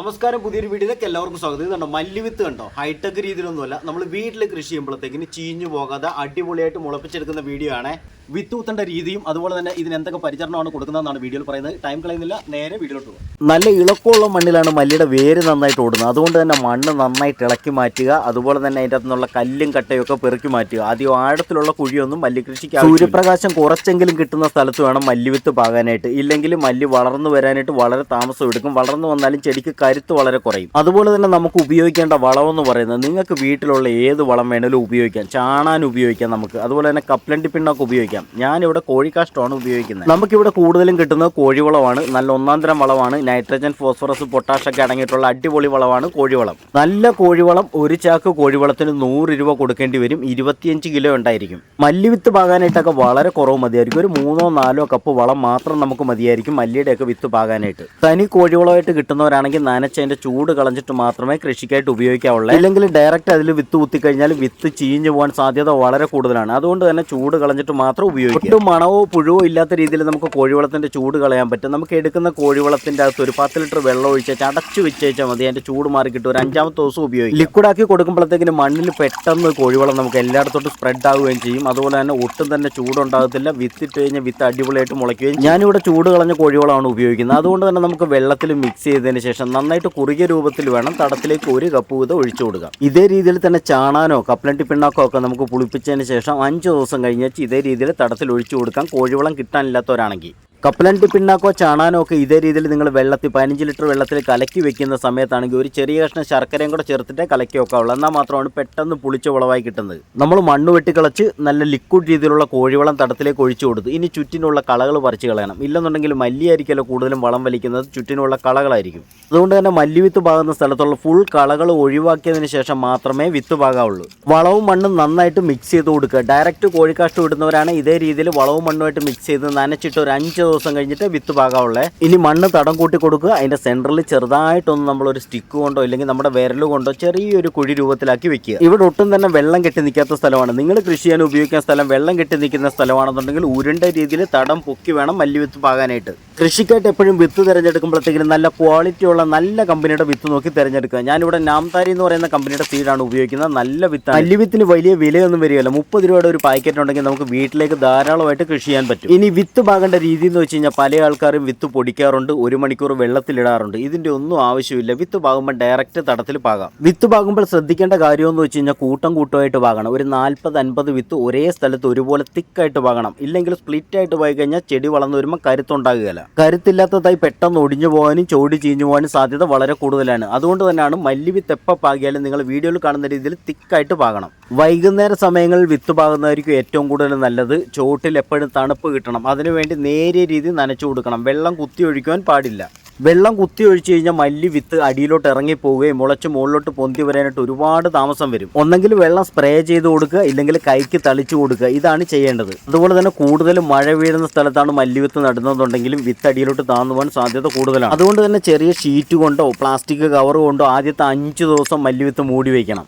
നമസ്കാരം പുതിയൊരു വീഡിയോയിലേക്ക് എല്ലാവർക്കും സ്വാഗതം. ഇതുണ്ടോ മല്ലിവിത്ത് കണ്ടോ? ഹൈടെക് രീതിയിലൊന്നുമല്ല. നമ്മൾ വീട്ടിൽ കൃഷി ചെയ്യുമ്പോഴത്തേക്കിന് ചീഞ്ഞു പോകാതെ അടിപൊളിയായിട്ട് മുളപ്പിച്ചെടുക്കുന്ന വീഡിയോ ആണ് വിത്ത് കുത്തേണ്ട രീതിയും അതുപോലെ തന്നെ ഇതിന് എന്തൊക്കെ പരിചരണമാണ് കൊടുക്കുന്നതെന്നാണ് വീഡിയോയിൽ പറയുന്നത്. ടൈം കളയുന്നില്ല നേരെ വീഡിയോയിലോട്ട് പോകും. നല്ല ഇളക്കമുള്ള മണ്ണിലാണ് മല്ലിയുടെ വേര് നന്നായിട്ട് ഓടുന്നത്. അതുകൊണ്ട് തന്നെ മണ്ണ് നന്നായിട്ട് ഇളക്കി മാറ്റുക അതുപോലെ തന്നെ അതിന്റെ അകത്തുനിന്നുള്ള കല്ലും കട്ടയൊക്കെ ഒക്കെ പെറുക്കി മാറ്റുക. ആദ്യം ആഴത്തിലുള്ള കുഴിയൊന്നും മല്ലി കൃഷിക്ക് സൂര്യപ്രകാശം കുറച്ചെങ്കിലും കിട്ടുന്ന സ്ഥലത്ത് വേണം മല്ലിവിത്ത് പാകാനായിട്ട്. ഇല്ലെങ്കിൽ മല്ലി വളർന്നു വരാനായിട്ട് വളരെ താമസം എടുക്കും വളർന്നു വന്നാലും ചെടിക്ക് കരുത്ത് വളരെ കുറയും. അതുപോലെ തന്നെ നമുക്ക് ഉപയോഗിക്കേണ്ട വളമെന്ന് പറയുന്നത് നിങ്ങൾക്ക് വീട്ടിലുള്ള ഏത് വളം വേണേലും ഉപയോഗിക്കാം. ചാണാൻ ഉപയോഗിക്കാം നമുക്ക്. അതുപോലെ തന്നെ കപ്ലണ്ടി പിണ്ണൊക്കെ ഉപയോഗിക്കാം. ഞാനിവിടെ കോഴിക്കാഷ്ടമാണ് ഉപയോഗിക്കുന്നത്. നമുക്കിവിടെ കൂടുതലും കിട്ടുന്നത് കോഴിവളമാണ്. നല്ല ഒന്നാം തരം വളമാണ്. നൈട്രജൻ ഫോസ്ഫറസ് പൊട്ടാഷ് ഒക്കെ അടങ്ങിയിട്ടുള്ള അടിപൊളി വളമാണ് കോഴിവളം. നല്ല കോഴിവളം ഒരു ചാക്ക് കോഴിവളത്തിന് നൂറ് രൂപ കൊടുക്കേണ്ടി വരും. ഇരുപത്തിയഞ്ച് കിലോ ഉണ്ടായിരിക്കും. മല്ലിവിത്ത് പാകാനായിട്ടൊക്കെ വളരെ കുറവ് മതിയായിരിക്കും. ഒരു മൂന്നോ നാലോ കപ്പ് വളം മാത്രം നമുക്ക് മതിയായിരിക്കും മല്ലിയുടെയൊക്കെ വിത്ത് പാകാനായിട്ട്. തനി കോഴിവളമായിട്ട് കിട്ടുന്നവരാണെങ്കിൽ നനച്ചതിന്റെ ചൂട് കളഞ്ഞിട്ട് മാത്രമേ കൃഷിക്കായിട്ട് ഉപയോഗിക്കാവുള്ളൂ. അല്ലെങ്കിൽ ഡയറക്റ്റ് അതിൽ വിത്ത് കുത്തിക്കഴിഞ്ഞാൽ വിത്ത് ചീഞ്ഞു പോകാൻ സാധ്യത വളരെ കൂടുതലാണ്. അതുകൊണ്ട് തന്നെ ചൂട് കളഞ്ഞിട്ട് മാത്രം ഉപയോഗിക്കും ഒട്ടും മണവോ പുഴുവോ ഇല്ലാത്ത രീതിയിൽ നമുക്ക് കോഴിവളത്തിന്റെ ചൂട് കളയാൻ പറ്റും. നമുക്ക് എടുക്കുന്ന കോഴിവളത്തിന്റെ അകത്ത് ഒരു പത്ത് ലിറ്റർ വെള്ളം ഒഴിച്ച് അടച്ചു വെച്ചാൽ മതി. അതിന്റെ ചൂട് മാറി കിട്ടും. ഒരു അഞ്ചാമത്തെ ദിവസം ഉപയോഗിക്കും. ലിക്വിഡ് ആക്കി കൊടുക്കുമ്പോഴത്തേക്കിന് മണ്ണിൽ പെട്ടെന്ന് കോഴിവളം നമുക്ക് എല്ലായിടത്തോട്ടും സ്പ്രെഡ് ആവുകയും ചെയ്യും. അതുപോലെ തന്നെ ഒട്ടും തന്നെ ചൂടുണ്ടാകത്തില്ല. വിത്തിട്ട് കഴിഞ്ഞാൽ വിത്ത് അടിപൊളിയായിട്ട് മുളയ്ക്കുകയും ഞാനിവിടെ ചൂട് കളഞ്ഞ കോഴിവളമാണ് ഉപയോഗിക്കുന്നത്. അതുകൊണ്ട് തന്നെ നമുക്ക് വെള്ളത്തിൽ മിക്സ് ചെയ്തതിന് ശേഷം നന്നായിട്ട് കുറുകിയ രൂപത്തിൽ വേണം തടത്തിലേക്ക് ഒരു കപ്പ് വീതം ഒഴിച്ചു കൊടുക്കുക ഇതേ രീതിയിൽ തന്നെ ചാണാനോ കപ്പലണ്ടി പിണ്ണാക്കോ ഒക്കെ നമുക്ക് പുളിപ്പിച്ചതിന് ശേഷം അഞ്ച് ദിവസം കഴിഞ്ഞ് ഇതേ രീതിയിൽ തടത്തിൽ ഒഴിച്ചു കൊടുക്കാം കോഴിവളം കിട്ടാനില്ലാത്തവരാണെങ്കിൽ. കപ്പലണ്ടി പിണ്ണാക്കോ ചാണാനോ ഒക്കെ ഇതേ രീതിയിൽ നിങ്ങൾ വെള്ളത്തിൽ പതിനഞ്ച് ലിറ്റർ വെള്ളത്തിൽ കലക്കി വെക്കുന്ന സമയത്താണെങ്കിൽ ഒരു ചെറിയ കഷ്ണം ശർക്കരയും കൂടെ ചേർത്തിട്ടേ കലക്കി വെക്കാവുള്ളൂ എന്നാൽ മാത്രമാണ് പെട്ടെന്ന് പുളിച്ച വളമായി കിട്ടുന്നത്. നമ്മൾ മണ്ണ് വെട്ടിക്കളച്ച് നല്ല ലിക്വിഡ് രീതിയിലുള്ള കോഴിവളം തടത്തിലേക്ക് ഒഴിച്ചു കൊടുത്തു. ഇനി ചുറ്റിനുള്ള കളകൾ പറിച്ചു കളയണം. ഇല്ലെന്നുണ്ടെങ്കിൽ മല്ലിയായിരിക്കുമല്ലോ കൂടുതലും വളം വലിക്കുന്നത്. ചുറ്റിനുള്ള കളകളായിരിക്കും. അതുകൊണ്ട് തന്നെ മല്ലിവിത്ത് പാകുന്ന സ്ഥലത്തുള്ള ഫുൾ കളകൾ ഒഴിവാക്കിയതിന് ശേഷം മാത്രമേ വിത്ത് പാകാവുള്ളൂ. വളവും മണ്ണും നന്നായിട്ട് മിക്സ് ചെയ്ത് കൊടുക്കുക. ഡയറക്റ്റ് കോഴിക്കാഷ്ടം ഇടുന്നവരാണ് ഇതേ രീതിയിൽ വളവും മണ്ണുമായിട്ട് മിക്സ് ചെയ്ത് നനച്ചിട്ട് ഒരു അഞ്ച് ദിവസം കഴിഞ്ഞിട്ട് വിത്ത് പാകാവുള്ളേ. ഇനി മണ്ണ് തടം കൂട്ടി കൊടുക്കുക. അതിന്റെ സെന്ററിൽ ചെറുതായിട്ടൊന്ന് നമ്മളൊരു സ്റ്റിക്ക് കൊണ്ടോ അല്ലെങ്കിൽ നമ്മുടെ വിരൽ കൊണ്ടോ ചെറിയൊരു കുഴി രൂപത്തിലാക്കി വെക്കുക. ഇവിടെ ഒട്ടും തന്നെ വെള്ളം കെട്ടി നിൽക്കാത്ത സ്ഥലമാണ്. നിങ്ങൾ കൃഷി ചെയ്യാൻ ഉപയോഗിക്കുന്ന സ്ഥലം വെള്ളം കെട്ടി നിൽക്കുന്ന സ്ഥലമാണെന്നുണ്ടെങ്കിൽ ഉരുണ്ട രീതിയിൽ തടം പൊക്കി വേണം മല്ലിവിത്ത് പാകാനായിട്ട്. കൃഷിക്കായിട്ട് എപ്പോഴും വിത്ത് തിരഞ്ഞെടുക്കുമ്പോഴത്തേക്കും നല്ല ക്വാളിറ്റി ഉള്ള നല്ല കമ്പനിയുടെ വിത്ത് നോക്കി തിരഞ്ഞെടുക്കുക. ഞാനിവിടെ നാംതാരി എന്ന് പറയുന്ന കമ്പനിയുടെ സീഡാണ് ഉപയോഗിക്കുന്നത്. നല്ല വിത്താണ് മല്ലിവിത്തിന് വലിയ വിലയൊന്നും വരികയില്ല. മുപ്പത് രൂപയുടെ ഒരു പാക്കറ്റ് ഉണ്ടെങ്കിൽ നമുക്ക് വീട്ടിലേക്ക് ധാരാളമായിട്ട് കൃഷി ചെയ്യാൻ പറ്റും. ഇനി വിത്ത് പാകേണ്ട രീതി എന്ന് വെച്ച് കഴിഞ്ഞാൽ പല ആൾക്കാരും വിത്ത് പൊടിക്കാറുണ്ട് ഒരു മണിക്കൂർ വെള്ളത്തിലിടാറുണ്ട്. ഇതിന്റെ ഒന്നും ആവശ്യമില്ല. വിത്ത് പാകുമ്പോൾ ഡയറക്റ്റ് തടത്തിൽ പാകാം. വിത്ത് പാകുമ്പോൾ ശ്രദ്ധിക്കേണ്ട കാര്യം എന്ന് വെച്ച് കഴിഞ്ഞാൽ കൂട്ടം കൂട്ടമായിട്ട് പാകണം. ഒരു നാൽപ്പത് അൻപത് വിത്ത് ഒരേ സ്ഥലത്ത് ഒരുപോലെ തിക്കായിട്ട് പാകണം. ഇല്ലെങ്കിൽ സ്പ്ലിറ്റ് ആയിട്ട് പോയി കഴിഞ്ഞാൽ ചെടി വളർന്നു വരുമ്പോൾ കരുത്തുണ്ടാകുകയില്ല. കരുത്തില്ലാത്തതായി പെട്ടെന്ന് ഒടിഞ്ഞു പോകാനും ചോടി ചീഞ്ഞു പോകാനും സാധ്യത വളരെ കൂടുതലാണ്. അതുകൊണ്ട് തന്നെയാണ് മല്ലിവിത്ത് എപ്പോൾ പാകിയാലും നിങ്ങൾ വീഡിയോയിൽ കാണുന്ന രീതിയിൽ തിക്കായിട്ട് പാകണം. വൈകുന്നേര സമയങ്ങളിൽ വിത്ത് പാകുന്നതായിരിക്കും ഏറ്റവും കൂടുതൽ നല്ലത്. ചോട്ടിൽ എപ്പോഴും തണുപ്പ് കിട്ടണം. അതിനുവേണ്ടി നേരിയ രീതിയിൽ നനച്ചു കൊടുക്കണം. വെള്ളം കുത്തി ഒഴിക്കുവാൻ പാടില്ല. വെള്ളം കുത്തി ഒഴിച്ചു കഴിഞ്ഞാൽ മല്ലി വിത്ത് അടിയിലോട്ട് ഇറങ്ങി പോവുകയും മുളച്ച് മുകളിലോട്ട് പൊന്തി വരാനായിട്ട് ഒരുപാട് താമസം വരും. ഒന്നെങ്കിൽ വെള്ളം സ്പ്രേ ചെയ്ത് കൊടുക്കുക ഇല്ലെങ്കിൽ കൈക്ക് തളിച്ചു കൊടുക്കുക. ഇതാണ് ചെയ്യേണ്ടത്. അതുപോലെ തന്നെ കൂടുതലും മഴ വീഴുന്ന സ്ഥലത്താണ് മല്ലി വിത്ത് നടുന്നതുണ്ടെങ്കിലും വിത്ത് അടിയിലോട്ട് താന്നു പോകാൻ സാധ്യത കൂടുതലാണ്. അതുകൊണ്ട് തന്നെ ചെറിയ ഷീറ്റ് കൊണ്ടോ പ്ലാസ്റ്റിക് കവർ കൊണ്ടോ ആദ്യത്തെ അഞ്ച് ദിവസം മല്ലി വിത്ത് മൂടി വയ്ക്കണം.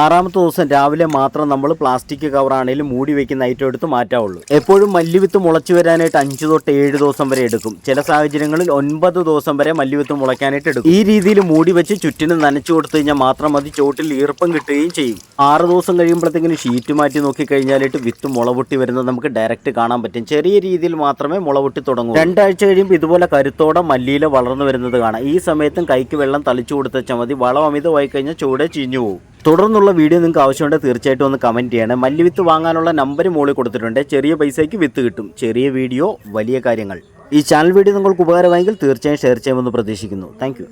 ആറാമത്തെ ദിവസം രാവിലെ മാത്രം നമ്മൾ പ്ലാസ്റ്റിക് കവറാണെങ്കിലും മൂടി വെക്കുന്ന ഐറ്റം എടുത്ത് മാറ്റാവുള്ളൂ. എപ്പോഴും മല്ലിവിത്ത് മുളച്ചു വരാനായിട്ട് അഞ്ച് തൊട്ട് ഏഴ് ദിവസം വരെ എടുക്കും. ചില സാഹചര്യങ്ങളിൽ ഒൻപത് ദിവസം വരെ മല്ലിവിത്ത് മുളയ്ക്കാനായിട്ട് എടുക്കും. ഈ രീതിയിൽ മൂടി വെച്ച് ചുറ്റിനും നനച്ചു കൊടുത്തു കഴിഞ്ഞാൽ മാത്രം മതി ചോട്ടിൽ ഈർപ്പം കിട്ടുകയും ചെയ്യും. ആറ് ദിവസം കഴിയുമ്പോഴത്തേക്കിനും ഷീറ്റ് മാറ്റി നോക്കി കഴിഞ്ഞാലിട്ട് വിത്ത് മുളപൊട്ടി വരുന്നത് നമുക്ക് ഡയറക്റ്റ് കാണാൻ പറ്റും. ചെറിയ രീതിയിൽ മാത്രമേ മുളപൊട്ടി തുടങ്ങൂ രണ്ടാഴ്ച കഴിയുമ്പോൾ ഇതുപോലെ കരുത്തോടെ മല്ലിയില വളർന്നു വരുന്നത് കാണാം. ഈ സമയത്തും കൈക്ക് വെള്ളം തളിച്ചു കൊടുത്തച്ചാൽ മതി. വളം അമിതമായി കഴിഞ്ഞാൽ ചൂടെ ചീഞ്ഞു പോകും തുടർന്നുള്ള വീഡിയോ നിങ്ങൾക്ക് ആവശ്യമുണ്ടെങ്കിൽ തീർച്ചയായിട്ടും ഒന്ന് കമന്റ് ചെയ്യണം. മല്ലിവിത്ത് വാങ്ങാനുള്ള നമ്പർ മുകളിൽ കൊടുത്തിട്ടുണ്ട്. ചെറിയ പൈസയ്ക്ക് വിത്ത് കിട്ടും. ചെറിയ വീഡിയോ വലിയ കാര്യങ്ങൾ. ഈ ചാനൽ വീഡിയോ നിങ്ങൾക്ക് ഉപകാരമായെങ്കിൽ തീർച്ചയായും ഷെയർ ചെയ്യുമെന്ന് പ്രതീക്ഷിക്കുന്നു. താങ്ക്